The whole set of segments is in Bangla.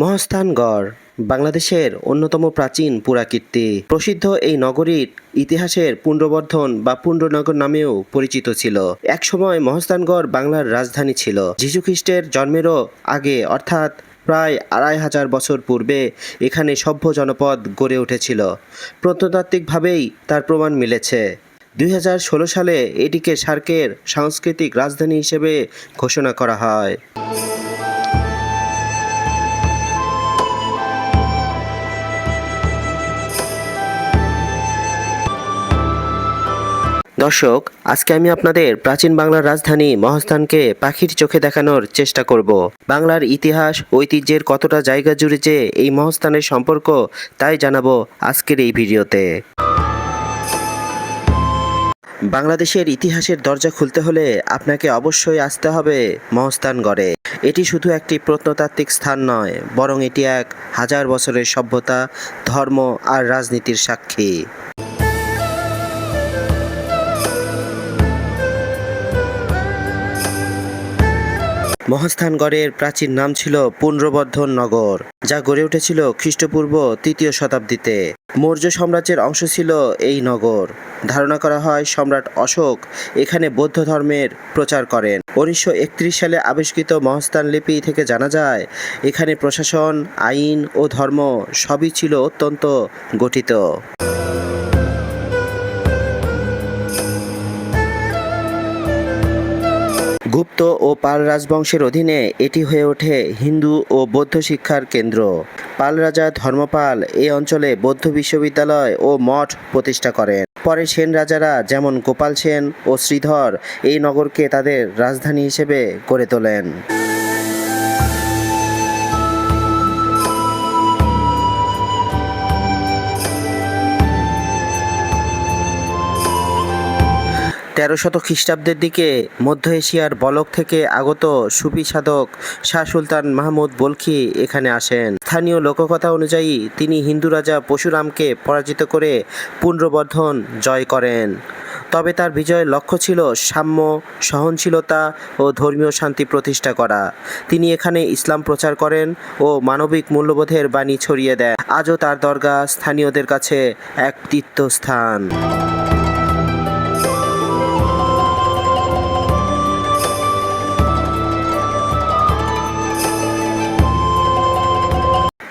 মহস্থানগড় বাংলাদেশের অন্যতম প্রাচীন পুরাকীর্তি। প্রসিদ্ধ এই নগরীর ইতিহাসের পুণ্ডবর্ধন বা পুণ্ডনগর নামেও পরিচিত ছিল। একসময় মহস্থানগড় বাংলার রাজধানী ছিল। যীশুখ্রিস্টের জন্মেরও আগে, অর্থাৎ প্রায় আড়াই হাজার বছর পূর্বে, এখানে সভ্য জনপদ গড়ে উঠেছিল। প্রত্নতাত্ত্বিকভাবেই তার প্রমাণ মিলেছে। দুই হাজার ষোলো সালে এটিকে সার্কের সাংস্কৃতিক রাজধানী হিসেবে ঘোষণা করা হয়। দর্শক, আজকে আমি আপনাদের প্রাচীন বাংলার রাজধানী মহাস্থানকে পাখির চোখে দেখানোর চেষ্টা করব। বাংলার ইতিহাস, ঐতিহ্যের কতটা জায়গা জুড়ে যে এই মহাস্থানের সম্পর্ক, তাই জানাব আজকের এই ভিডিওতে। বাংলাদেশের ইতিহাসের দরজা খুলতে হলে আপনাকে অবশ্যই আসতে হবে মহস্থানগড়ে এটি শুধু একটি প্রত্নতাত্ত্বিক স্থান নয়, বরং এটি এক হাজার বছরের সভ্যতা, ধর্ম আর রাজনীতির সাক্ষী। মহাস্থানগড়ের প্রাচীন নাম ছিল পুনর্বর্ধন নগর, যা গড়ে উঠেছিল খ্রিস্টপূর্ব তৃতীয় শতাব্দীতে। মৌর্য সাম্রাজ্যের অংশ ছিল এই নগর। ধারণা করা হয়, সম্রাট অশোক এখানে বৌদ্ধ ধর্মের প্রচার করেন। উনিশশো একত্রিশ সালে আবিষ্কৃত মহাস্থান লিপি থেকে জানা যায়, এখানে প্রশাসন, আইন ও ধর্ম সবই ছিল অত্যন্ত গঠিত। গুপ্ত ও পাল রাজবংশের অধীনে এটি হয়ে ওঠে হিন্দু ও বৌদ্ধ শিক্ষার কেন্দ্র। পাল রাজা ধর্মপাল এই অঞ্চলে বৌদ্ধ বিশ্ববিদ্যালয় ও মঠ প্রতিষ্ঠা করেন। পরে সেন রাজারা যেমন গোপাল সেন ও শ্রীধর এই নগরকে তাদের রাজধানী হিসেবে গড়ে তোলেন। তেরো শত খ্রিস্টাব্দের দিকে মধ্য এশিয়ার বলক থেকে আগত সুফি সাধক শাহ সুলতান মাহমুদ বলখি এখানে আসেন। স্থানীয় লোককথা অনুযায়ী তিনি হিন্দু রাজা পশুরামকে পরাজিত করে পুনর্বর্ধন জয় করেন। তবে তার বিজয়ের লক্ষ্য ছিল সাম্য, সহনশীলতা ও ধর্মীয় শান্তি প্রতিষ্ঠা করা। তিনি এখানে ইসলাম প্রচার করেন ও মানবিক মূল্যবোধের বাণী ছড়িয়ে দেন। আজও তার দরগা স্থানীয়দের কাছে এক তীর্থস্থান।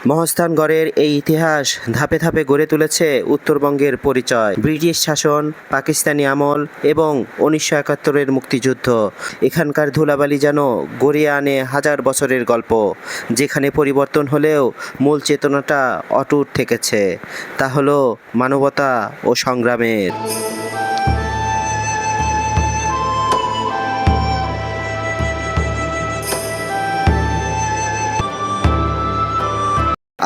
মহস্থানগড়ের এই ইতিহাস ধাপে ধাপে গড়ে তুলেছে উত্তরবঙ্গের পরিচয়। ব্রিটিশ শাসন, পাকিস্তানি আমল এবং উনিশশো একাত্তরের মুক্তিযুদ্ধ। এখানকার ধুলাবালি যেন গড়িয়ে আনে হাজার বছরের গল্প, যেখানে পরিবর্তন হলেও মূল চেতনাটা অটুট থেকেছে। তা হলো মানবতা ও সংগ্রামের।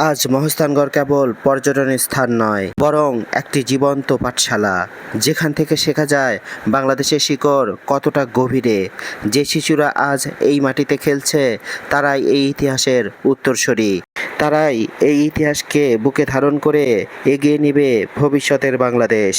আজ মহস্থানগড় কেবল পর্যটন স্থান নয়, বরং একটি জীবন্ত পাঠশালা। যেখান থেকে শেখা যায় বাংলাদেশের শিকড় কতটা গভীরে। যে শিশুরা আজ এই মাটিতে খেলছে, তারাই এই ইতিহাসের উত্তরসূরি। তারাই এই ইতিহাসকে বুকে ধারণ করে এগিয়ে নেবে ভবিষ্যতের বাংলাদেশ।